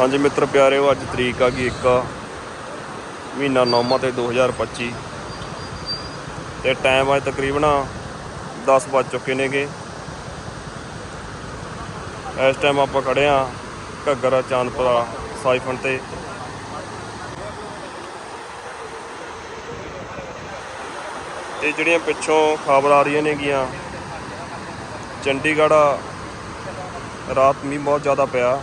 ਹਾਂਜੀ ਮਿੱਤਰ ਪਿਆਰਿਓ ਅੱਜ ਤਰੀਕ ਆ ਗਈ 1 ਮਹੀਨਾ 9 ਤੇ 2025 ਤੇ ਟਾਈਮ ਅੱਜ ਤਕਰੀਬਨ 10 ਵੱਜ ਚੁੱਕੇ ਨੇਗੇ। ਇਸ ਟਾਈਮ ਆਪਾਂ ਖੜੇ ਆ ਘੱਗਰਾ ਚਾਂਦਪੁਰਾ ਸਾਈਫਨ ਤੇ। ਤੇ ਜਿਹੜੀਆਂ ਪਿੱਛੋਂ ਖਬਰ ਆ ਰਹੀਆਂ ਨੇਗੀਆਂ, ਚੰਡੀਗੜ੍ਹ ਰਾਤ ਮੀਂਹ ਬਹੁਤ ਜ਼ਿਆਦਾ ਪਿਆ।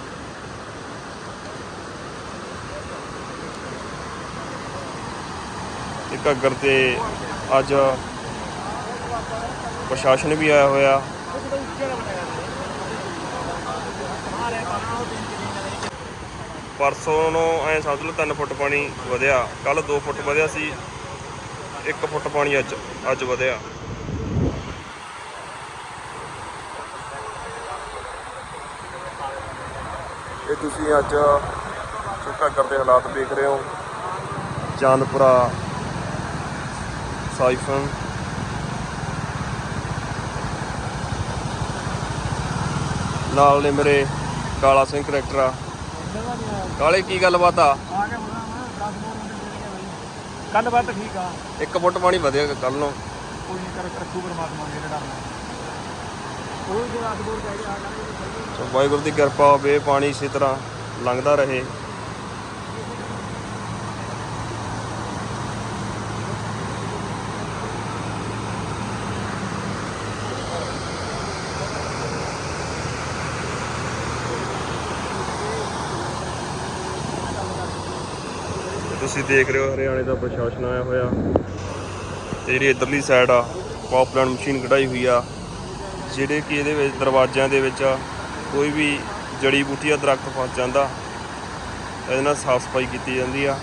ਤੇ ਘੱਗਰ ਤੇ ਅੱਜ ਪ੍ਰਸ਼ਾਸਨ ਵੀ ਆਇਆ ਹੋਇਆ। ਪਰਸੋਂ ਨੂੰ ਐ ਸਮਝ ਲਓ 3 ਫੁੱਟ ਪਾਣੀ ਵਧਿਆ ਕੱਲ 2 ਫੁੱਟ ਵਧਿਆ ਸੀ 1 ਫੁੱਟ ਪਾਣੀ ਅੱਜ ਅੱਜ ਵਧਿਆ। ਇਹ ਤੁਸੀਂ ਅੱਜ ਘੱਗਰ ਦੇ ਹਾਲਾਤ ਦੇਖ ਰਹੇ ਹੋ ਚਾਂਦਪੁਰਾ ਸਾਈਫਨ ਨਾਲ ਨੇ ਮੇਰੇ ਕਾਲਾ ਸਿੰਘ ਕਰੈਕਟਰ ਆ। ਕਾਲੇ ਕੀ ਗੱਲਬਾਤ ਆ? ਕੱਲ ਬਾਤ ਠੀਕ ਆ 1 ਫੁੱਟ ਪਾਣੀ ਵਧਿਆ ਕੱਲ ਨੂੰ ਕੋਈ ਨਹੀਂ ਕਰ ਰੱਖੂ ਪਰਮਾਤਮਾ ਨੇ। ਜਿਹੜਾ ਉਹ ਜਿਹੜਾ ਅਦਬੋਰ ਕਹਿ ਗਿਆ ਆ ਸੋ ਵਾਹਿਗੁਰੂ ਦੀ ਕਿਰਪਾ ਹੋਵੇ ਪਾਣੀ ਇਸੇ ਤਰ੍ਹਾਂ ਲੰਘਦਾ ਰਹੇ। ਤੁਸੀਂ ਦੇਖ ਰਹੇ ਹੋ ਹਰਿਆਣੇ ਦਾ ਪ੍ਰਸ਼ਾਸਨ ਆਇਆ ਹੋਇਆ। ਤੇ ਜਿਹੜੀ ਇਧਰਲੀ ਸਾਈਡ ਆ ਪਾਪਲਾਨ ਮਸ਼ੀਨ ਕਢਾਈ ਹੋਈ ਆ, ਜਿਹੜੇ ਕਿ ਇਹਦੇ ਵਿੱਚ ਦਰਵਾਜ਼ਿਆਂ ਦੇ ਵਿੱਚ ਕੋਈ ਵੀ ਜੜੀ ਬੂਟੀ ਦਾ ਦਰਖਤ ਫਸ ਜਾਂਦਾ, ਇਹਦੇ ਨਾਲ ਸਾਫ਼ ਸਫ਼ਾਈ ਕੀਤੀ ਜਾਂਦੀ ਆ।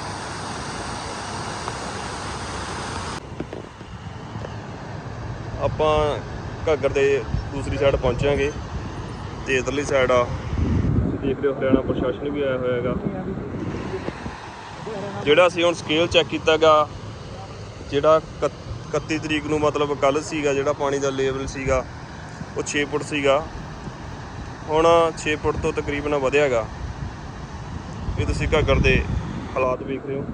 ਆਪਾਂ ਘੱਗਰ ਦੇ ਦੂਸਰੀ ਸਾਈਡ ਪਹੁੰਚਾਂਗੇ ਤੇ ਇਧਰਲੀ ਸਾਈਡ ਆ, ਤੁਸੀਂ ਦੇਖ ਰਹੇ ਹੋ ਹਰਿਆਣਾ ਪ੍ਰਸ਼ਾਸਨ ਵੀ ਆਇਆ ਹੋਇਆ ਹੈਗਾ। ਜਿਹੜਾ ਅਸੀਂ ਹੁਣ ਸਕੇਲ ਚੈੱਕ ਕੀਤਾਗਾ ਜਿਹੜਾ 31 ਤਰੀਕ ਨੂੰ ਮਤਲਬ ਕੱਲ ਸੀਗਾ, ਜਿਹੜਾ ਪਾਣੀ ਦਾ ਲੈਵਲ ਸੀਗਾ, ਉਹ 6 ਫੁੱਟ ਸੀਗਾ। ਹੁਣ 6 ਫੁੱਟ ਤੋਂ ਤਕਰੀਬਨ ਵਧਿਆਗਾ ਇਹ ਤੁਸੀਂ ਘੱਗਰ ਦੇ ਹਾਲਾਤ ਵੇਖ ਰਹੇ ਹੋ।